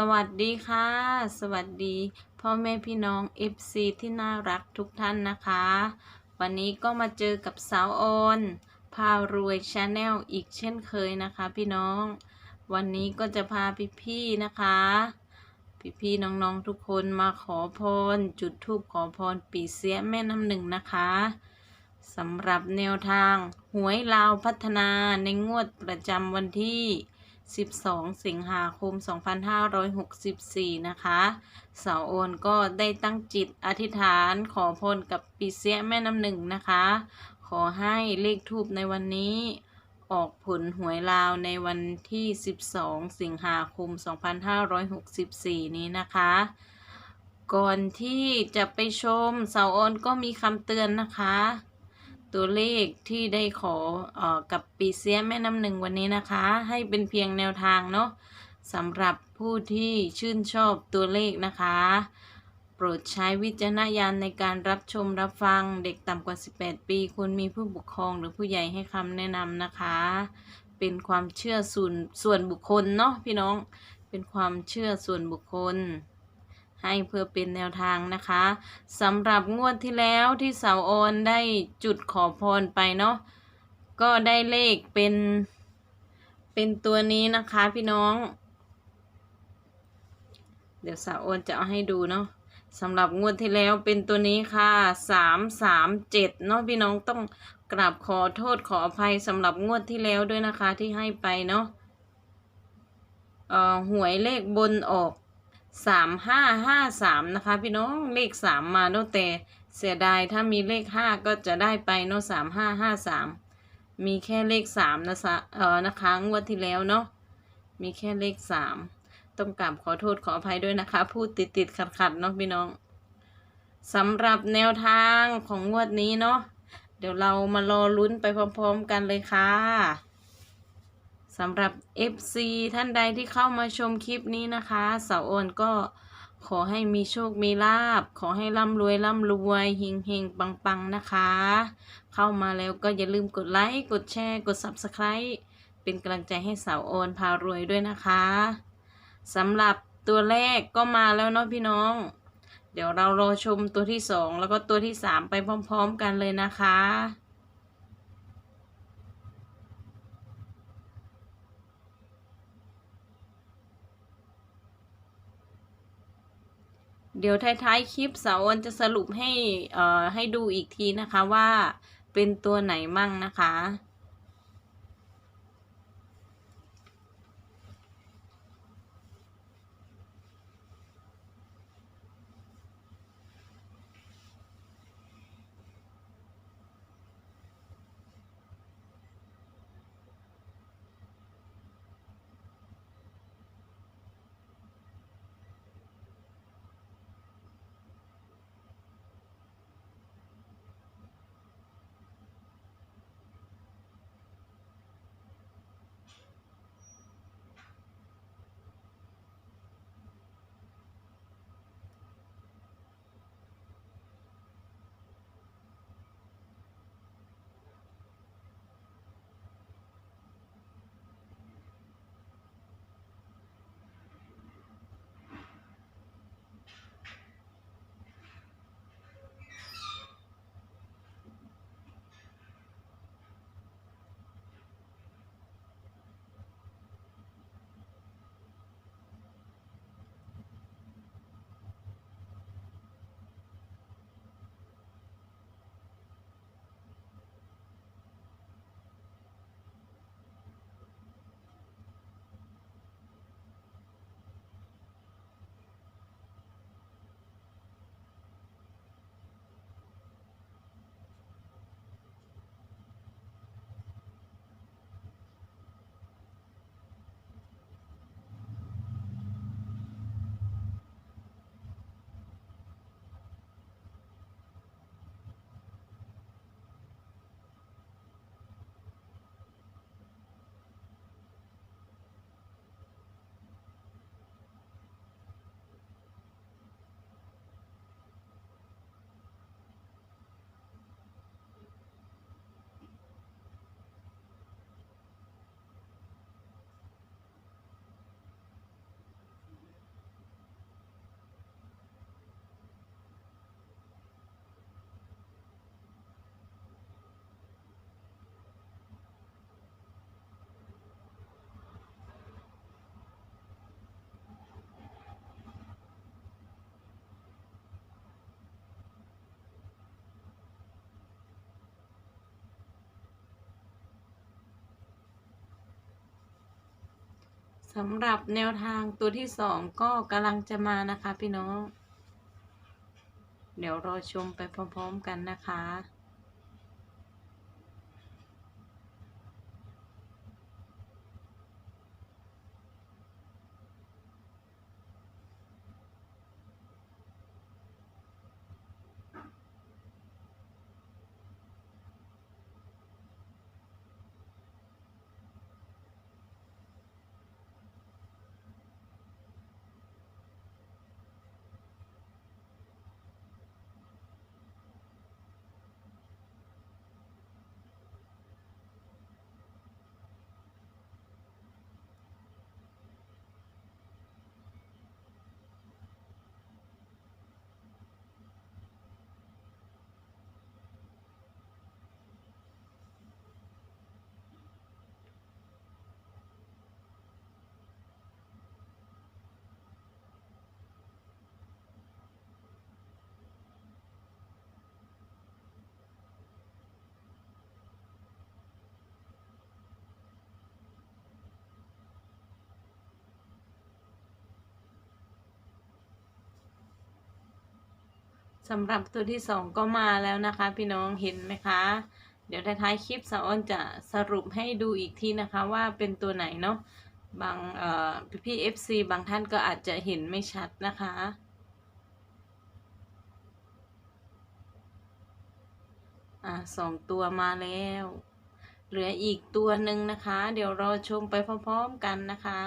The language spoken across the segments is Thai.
สวัสดีค่ะ สวัสดี พ่อแม่พี่น้อง FC ที่น่ารักทุกท่านนะคะ วันนี้ก็มาเจอกับสาวออนพารวยชาแนลอีกเช่นเคยนะคะ พี่น้อง วันนี้ก็จะพาพี่ๆนะคะ พี่ๆน้องๆทุกคนมาขอพร จุดธูปขอพรปีเสียแม่น้ำหนึ่งนะคะสำหรับแนวทางหวยลาวพัฒนาในงวดประจำวันที่ 12 สิงหาคม 2564 นะคะสาวโอนก็ได้ตั้งจิตอธิษฐานขอพรกับปีเสียแม่น้ำหนึ่งนะคะ ขอให้เลขทูบในวันนี้ออกผลหวยลาวในวันที่ 12 สิงหาคม 2564 นี้นะคะ ก่อนที่จะไปชมสาวโอนก็มีคำเตือนนะคะ ตัวเลขที่ได้ขอออกับปีเสียแม่น้ำหนึ่งวันนี้นะคะ ให้เป็นเพียงแนวทางเนาะสำหรับผู้ที่ชื่นชอบตัวเลขนะคะ โปรดใช้วิจารณญาณในการรับชมรับฟังเด็กต่ำกว่า 18 ปีควรมีผู้ปกครองหรือผู้ใหญ่ให้คำแนะนำนะคะ เป็นความเชื่อส่วนส่วนบุคคลเนาะพี่น้องเป็นความเชื่อส่วนบุคคล ให้เพื่อเป็นแนวทางนะคะสำหรับงวดที่แล้วที่เสาโอนได้จุดขอพรไปเนาะก็ได้เลขเป็น เป็นตัวนี้นะคะพี่น้อง เดี๋ยวสาวโอนจะเอาให้ดูเนาะสำหรับงวดที่แล้วเป็นตัวนี้ค่ะสามสามเจ็ดเนาะพี่น้องต้องกราบขอโทษขออภัยสำหรับงวดที่แล้วด้วยนะคะที่ให้ไปเนาะเอ่อหวยเลขบนออก สามห้าห้าสามนะคะ พี่น้องเลขสามมาเนาะแต่เสียดายถ้ามีเลขห้าก็จะได้ไปเนาะสามห้าห้าสามมีแค่เลขสามนะสะเออนะคะงวดที่แล้วเนาะมีแค่เลขสามต้องกราบขอโทษขออภัยด้วยนะคะ พูดติดติดขัดขัดๆเนาะพี่น้องสำหรับแนวทางของงวดนี้เนาะเดี๋ยวเรามารอลุ้นไปพร้อม ๆ กันเลยค่ะ สำหรับ FC ท่านใดที่เข้ามาชมคลิปนี้นะคะสาวโอนก็ขอให้มีโชค มีลาบ ขอให้ร่ำรวยร่ำรวยเฮงเฮงปังปังนะคะ เข้ามาแล้วก็อย่าลืมกดไลค์ กดแชร์ กด Subscribe เป็นกำลังใจให้สาวโอนพารวยด้วยนะคะสำหรับตัวแรกก็มาแล้วเนาะพี่น้อง เดี๋ยวเรารอชมตัวที่สองแล้วก็ตัวที่สามไปพร้อม ๆ กันเลยนะคะ เดี๋ยวท้ายๆคลิปสาวอนจะสรุปให้เอ่อให้ดูอีกทีนะคะว่าเป็นตัวไหนมั่งนะคะ สำหรับแนวทางตัวที่สองก็กำลังจะมานะคะพี่น้อง เดี๋ยวรอชมไปพร้อมๆกันนะคะ สำหรับตัวที่สองก็มาแล้วนะคะ พี่น้องเห็นไหมคะ เดี๋ยวท้ายคลิปสาวอ้อนจะสรุปให้ดูอีกทีนะคะว่าเป็นตัวไหนเนาะบางเอ่อพี่ๆ FC บางท่านก็อาจจะเห็นไม่ชัดนะคะ อ่าสองตัวมาแล้ว เหลืออีกตัวหนึ่งนะคะ เดี๋ยวรอชมไปพร้อมๆกันนะคะ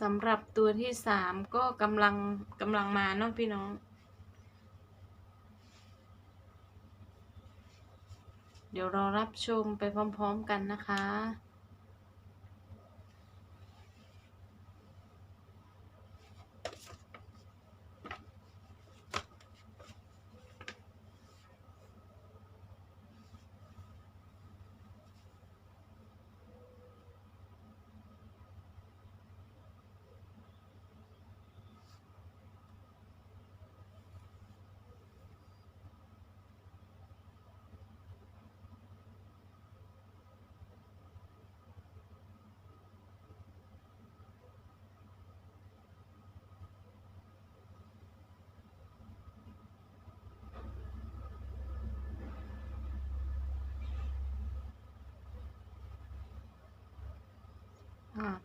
สำหรับตัวที่สามก็กำลังกำลังมาเนาะพี่น้อง เดี๋ยวรอรับชมไปพร้อมๆกันนะคะ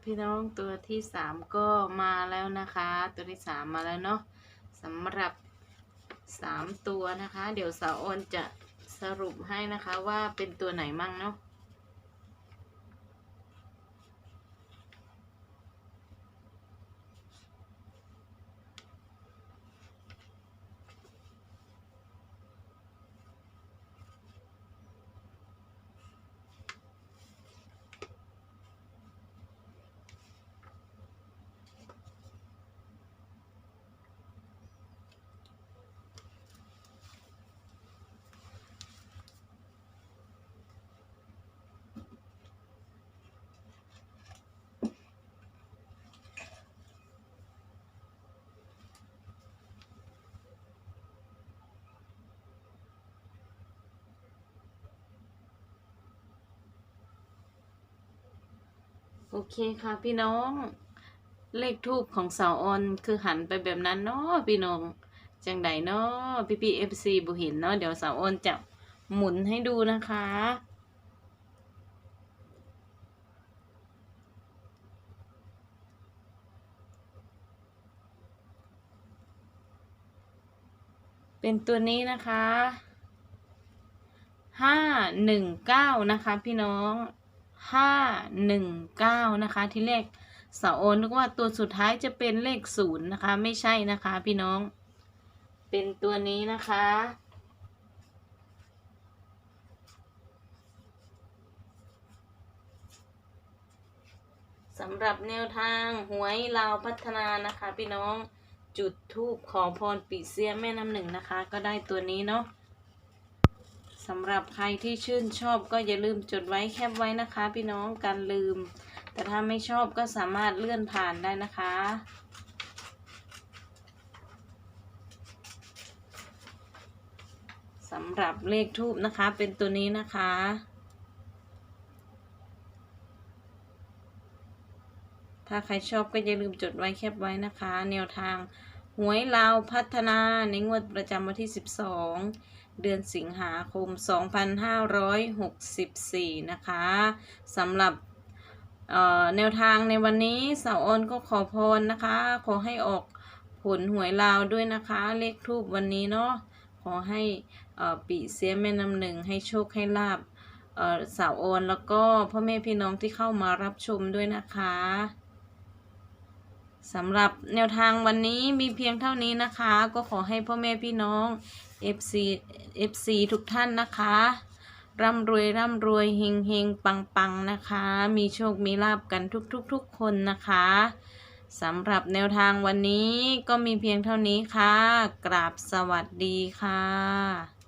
พี่น้องตัวที่สามก็มาแล้วนะคะ ตัวที่สามมาแล้วเนาะสำหรับสามตัวนะคะ เดี๋ยวสาวออนจะสรุปให้นะคะว่าเป็นตัวไหนมั่งเนาะ โอเคค่ะพี่น้อง เลขทูบของสาวออนคือหันไปแบบนั้นเนาะพี่น้อง จังใดเนาะพี่พีเอฟซีบุห็นเนาะเดี๋ยวสาวออนจะหมุนให้ดูนะคะเป็นตัวนี้นะคะ ห้าหนึ่งเก้านะคะพี่น้อง ห้าหนึ่งเก้านะคะที่เลขสาโอนนึกว่าตัวสุดท้ายจะเป็นเลขศูนย์นะคะ ไม่ใช่นะคะพี่น้อง เป็นตัวนี้นะคะสำหรับแนวทางหวยลาวพัฒนานะคะ พี่น้องจุดทูบขอพรปีเสียแม่น้ำหนึ่งนะคะ ก็ได้ตัวนี้เนาะ สำหรับใครที่ชื่นชอบก็อย่าลืมจดไว้แคปไว้นะคะ พี่น้องการลืม แต่ถ้าไม่ชอบก็สามารถเลื่อนผ่านได้นะคะ สำหรับเลขทูบนะคะเป็นตัวนี้นะคะถ้าใครชอบก็อย่าลืมจดไว้แคปไว้นะคะ แนวทาง วยลาวพัฒนาในงวดประจำวันที่ 12 เดือนสิงหาคม 2564 นะคะสำหรับแนวทางในวันนี้สาวออนก็ขอพรนะคะ ขอให้ออกผลหวยลาวด้วยนะคะ เลขทูบวันนี้เนาะขอให้ปีเสียแม่น้ำหนึ่งให้โชคให้ลาบสาวออนแล้วก็พ่อแม่พี่น้องที่เข้ามารับชมด้วยนะคะ สำหรับแนวทางวันนี้มีเพียงเท่านี้นะคะ ก็ขอให้พ่อแม่พี่น้อง FC FC ทุกท่านนะคะ ร่ำรวยร่ำรวยเฮงเฮงปังปังนะคะ มีโชคมีลาบกันทุกทุกทุกคนนะคะสำหรับแนวทางวันนี้ก็มีเพียงเท่านี้ค่ะ กราบสวัสดีค่ะ